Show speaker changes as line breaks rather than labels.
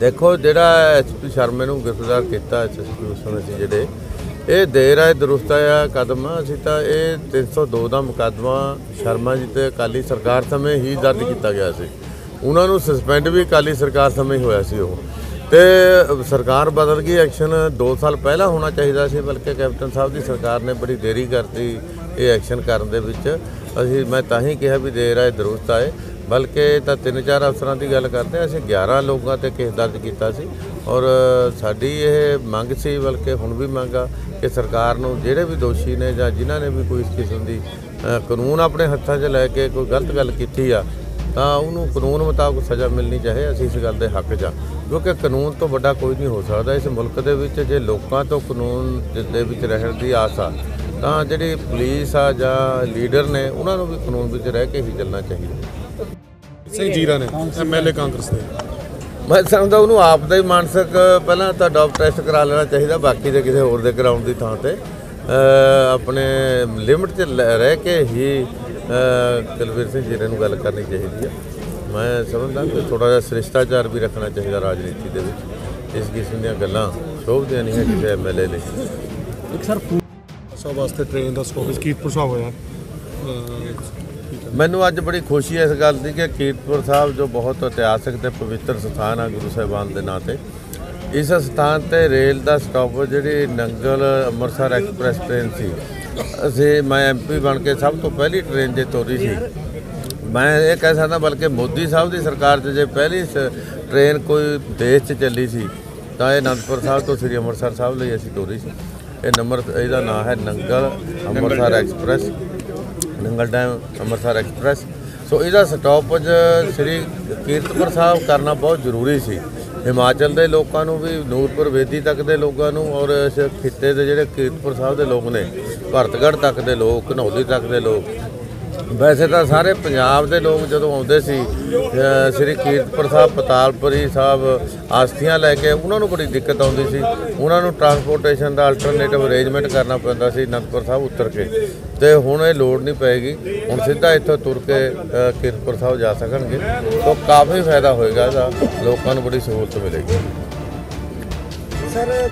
ਦੇਖੋ, ਜਿਹੜਾ ਐਸਪੀ ਸ਼ਰਮੇ ਨੂੰ ਗ੍ਰਿਫਤਾਰ ਕੀਤਾ ਐਸਐਸਪੀ ਉਸ ਸਮੇਂ ਸੀ ਜਿਹੜੇ, ਇਹ ਦੇਰ ਆਏ ਦਰੁਸਤ ਆ ਕਦਮ ਅਸੀਂ ਤਾਂ ਇਹ 302 ਦਾ ਮੁਕੱਦਮਾ ਸ਼ਰਮਾ ਜੀ ਤੇ ਅਕਾਲੀ ਸਰਕਾਰ ਸਮੇਂ ਹੀ ਦਰਜ ਕੀਤਾ ਗਿਆ ਸੀ। ਉਹਨਾਂ ਨੂੰ ਸਸਪੈਂਡ ਵੀ ਅਕਾਲੀ ਸਰਕਾਰ ਸਮੇਂ ਹੀ ਹੋਇਆ ਸੀ ਉਹ। ਤੇ ਸਰਕਾਰ ਬਦਲ ਗਈ ਐਕਸ਼ਨ 2 ਸਾਲ ਪਹਿਲਾਂ ਹੋਣਾ ਚਾਹੀਦਾ ਸੀ, ਬਲਕਿ ਕੈਪਟਨ ਸਾਹਿਬ ਦੀ ਸਰਕਾਰ ਨੇ ਬੜੀ ਦੇਰੀ ਕਰਤੀ ਇਹ ਐਕਸ਼ਨ ਕਰਨ ਦੇ ਵਿੱਚ। ਅਸੀਂ, ਮੈਂ ਤਾਂ ਹੀ ਕਿਹਾ ਵੀ ਦੇਰ ਆਏ ਦਰੁਸਤ ਆਏ ਬਲਕਿ ਤਾਂ ਤਿੰਨ ਚਾਰ ਅਫਸਰਾਂ ਦੀ ਗੱਲ ਕਰਦੇ ਅਸੀਂ 11 ਲੋਕਾਂ ਤੇ ਕੇਸ ਦਰਜ ਕੀਤਾ ਸੀ ਔਰ ਸਾਡੀ ਇਹ ਮੰਗ ਸੀ, ਬਲਕਿ ਹੁਣ ਵੀ ਮੰਗ ਆ ਕਿ ਸਰਕਾਰ ਨੂੰ ਜਿਹੜੇ ਵੀ ਦੋਸ਼ੀ ਨੇ ਜਾਂ ਜਿਨ੍ਹਾਂ ਨੇ ਵੀ ਕੋਈ ਇਸ ਕਿਸਮ ਦੀ ਕਾਨੂੰਨ ਆਪਣੇ ਹੱਥਾਂ 'ਚ ਲੈ ਕੇ ਕੋਈ ਗਲਤ ਗੱਲ ਕੀਤੀ ਆ, ਤਾਂ ਉਹਨੂੰ ਕਾਨੂੰਨ ਮੁਤਾਬਕ ਸਜ਼ਾ ਮਿਲਣੀ ਚਾਹੇ, ਅਸੀਂ ਇਸ ਗੱਲ ਦੇ ਹੱਕ 'ਚ ਆ ਕਿਉਂਕਿ ਕਾਨੂੰਨ ਤੋਂ ਵੱਡਾ ਕੋਈ ਨਹੀਂ ਹੋ ਸਕਦਾ, ਇਸ ਮੁਲਕ ਦੇ ਵਿੱਚ ਜੇ ਲੋਕਾਂ ਤੋਂ ਕਾਨੂੰਨ ਦੇ- ਦੇ ਵਿੱਚ ਰਹਿਣ ਦੀ ਆਸ ਆ, ਤਾਂ ਜਿਹੜੀ ਪੁਲਿਸ ਆ ਜਾਂ ਲੀਡਰ ਨੇ, ਉਹਨਾਂ ਨੂੰ ਵੀ ਕਾਨੂੰਨ ਵਿੱਚ ਰਹਿ ਕੇ ਹੀ ਚੱਲਣਾ ਚਾਹੀਦਾ।
ਸਿੰਘ ਜੀਰਾ ਨੇ ਐਮਐਲਏ ਕਾਂਗਰਸ ਦੇ।
ਮੈਂ ਸਮਝਦਾ ਉਹਨੂੰ ਆਪ ਦਾ ਹੀ ਮਾਨਸਿਕ ਪਹਿਲਾਂ ਤਾਂ ਡਾਪ ਟੈਸਟ ਕਰਾ ਲੈਣਾ ਚਾਹੀਦਾ ਬਾਕੀ ਦੇ ਕਿਸੇ ਹੋਰ ਦੇ ਕਰਾਉਣ ਦੀ ਥਾਂ ਤੇ। ਆਪਣੇ ਲਿਮਟ 'ਚ ਰਹਿ ਕੇ ਹੀ ਕੁਲਵੀਰ ਸਿੰਘ ਜੀਰੇ ਨੂੰ ਗੱਲ ਕਰਨੀ ਚਾਹੀਦੀ ਹੈ ਮੈਂ ਸਮਝਦਾ ਕਿ ਥੋੜਾ ਜਿਹਾ ਸ੍ਰਿਸ਼ਟਾਚਾਰ ਵੀ ਰੱਖਣਾ ਚਾਹੀਦਾ ਰਾਜਨੀਤੀ ਦੇ ਵਿੱਚ। ਇਸ ਕਿਸਮ ਦੀਆਂ ਗੱਲਾਂ ਸ਼ੋਭਦੀਆਂ ਨਹੀਂ ਹੈ ਕਿਸੇ ਐਮਐਲਏ ਲਈ।
ਇੱਕ ਸਰ ਸਭ ਵਾਸਤੇ ਟ੍ਰੇਨ ਦਾ ਸਟਾਪੇਜ ਕੀਰਤਪੁਰ ਸਾਹਿਬ ਹੋਇਆ।
ਮੈਨੂੰ ਅੱਜ ਬੜੀ ਖੁਸ਼ੀ ਹੈ ਇਸ ਗੱਲ ਦੀ ਕਿ ਕੀਰਤਪੁਰ ਸਾਹਿਬ, ਜੋ ਬਹੁਤ ਇਤਿਹਾਸਕ ਤੇ ਪਵਿੱਤਰ ਸਥਾਨ ਆ ਗੁਰੂ ਸਾਹਿਬਾਨ ਦੇ ਨਾਂ ਤੇ, ਇਸ ਸਥਾਨ ਤੇ ਰੇਲ ਦਾ ਸਟਾਪ ਜਿਹੜੀ ਨੰਗਲ ਅੰਮ੍ਰਿਤਸਰ ਐਕਸਪ੍ਰੈਸ ਟ੍ਰੇਨ ਸੀ, ਅਸੀਂ, ਮੈਂ ਐਮਪੀ ਬਣ ਕੇ ਸਭ ਤੋਂ ਪਹਿਲੀ ਟ੍ਰੇਨ ਜੇ ਤੋਰੀ ਸੀ। ਮੈਂ ਇਹ ਕਹਿ ਸਕਦਾ ਬਲਕਿ ਮੋਦੀ ਸਾਹਿਬ ਦੀ ਸਰਕਾਰ 'ਚ ਜੇ ਪਹਿਲੀ ਸ- ਟ੍ਰੇਨ ਕੋਈ ਦੇਸ਼ 'ਚ ਚੱਲੀ ਸੀ, ਤਾਂ ਇਹ ਅਨੰਦਪੁਰ ਸਾਹਿਬ ਤੋਂ ਸ੍ਰੀ ਅੰਮ੍ਰਿਤਸਰ ਸਾਹਿਬ ਲਈ ਅਸੀਂ ਤੋਰੀ ਸੀ। ਇਹ ਨੰਬਰ, ਇਹਦਾ ਨਾਮ ਹੈ Nangal Amritsar express Nangal dam Amritsar express. So ਇਹਦਾ ਸਟਾਪਜ ਸ੍ਰੀ ਕੀਰਤਪੁਰ ਸਾਹਿਬ ਕਰਨਾ ਬਹੁਤ ਜ਼ਰੂਰੀ ਸੀ। ਹਿਮਾਚਲ ਦੇ ਲੋਕਾਂ ਨੂੰ ਵੀ, ਨੂਰਪੁਰ ਵੇਦੀ ਤੱਕ ਦੇ ਲੋਕਾਂ ਨੂੰ ਔਰ ਇਸ ਖਿੱਤੇ ਦੇ ਜਿਹੜੇ ਕੀਰਤਪੁਰ ਸਾਹਿਬ ਦੇ ਲੋਕ ਨੇ, ਭਰਤਗੜ੍ਹ ਤੱਕ ਦੇ ਲੋਕ, ਘਨੌਲੀ ਤੱਕ ਦੇ ਲੋਕ ਵੈਸੇ ਤਾਂ ਸਾਰੇ ਪੰਜਾਬ ਦੇ ਲੋਕ ਜਦੋਂ ਆਉਂਦੇ ਸੀ ਸ੍ਰੀ ਕੀਰਤਪੁਰ ਸਾਹਿਬ ਪਤਾਲਪੁਰੀ ਸਾਹਿਬ ਆਸਥੀਆਂ ਲੈ ਕੇ, ਉਹਨਾਂ ਨੂੰ ਬੜੀ ਦਿੱਕਤ ਆਉਂਦੀ ਸੀ। ਉਹਨਾਂ ਨੂੰ ਟਰਾਂਸਪੋਰਟੇਸ਼ਨ ਦਾ ਅਲਟਰਨੇਟਿਵ ਅਰੇਂਜਮੈਂਟ ਕਰਨਾ ਪੈਂਦਾ ਸੀ, ਅਨੰਦਪੁਰ ਸਾਹਿਬ ਉਤਰ ਕੇ। ਤੇ ਹੁਣ ਇਹ ਲੋੜ ਨਹੀਂ ਪਏਗੀ। ਹੁਣ ਸਿੱਧਾ ਇੱਥੋਂ ਤੁਰ ਕੇ ਕੀਰਤਪੁਰ ਸਾਹਿਬ ਜਾ ਸਕਣਗੇ। ਤਾਂ ਕਾਫੀ ਫਾਇਦਾ ਹੋਏਗਾ ਇਹਦਾ। ਲੋਕਾਂ ਨੂੰ ਬੜੀ ਸਹੂਲਤ ਮਿਲੇਗੀ।
ਸਰ